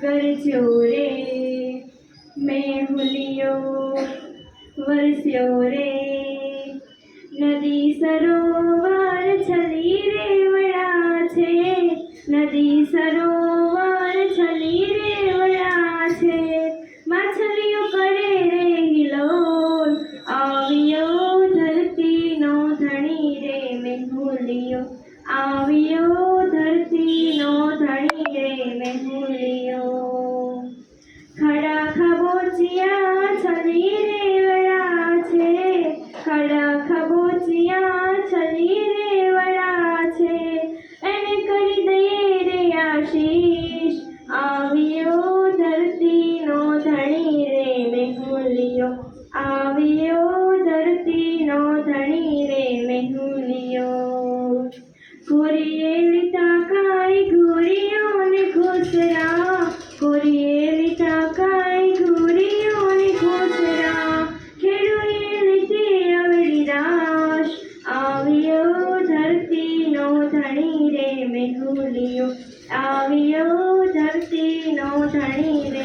ગરજ્યો રે મેહુલિયો વરસ્યો રે. નદી સરોવર છલી રે વળા છે, નદી સરોવર છલી રે વળા છે. માછલીઓ કરે રે હિલોલ આવ્યો ધરતીનો ધણી રે મેહુલિયો આવ્યો મેહુલિયો આવ્યો ધરતીનો ધણી રે મેહુલિયો ઘોરીએ લીધા કાંઈ ઘોરીઓને ઘોસરા. ઘોરીએ લીધા કાંઈ ઘોરીઓને ઘોસરા. ખેડૂએ લીધી અવળી રાશ. આવ્યો ધરતીનો ધણી રે મેહુલિયો આવ્યો ધરતીનો ધણી રે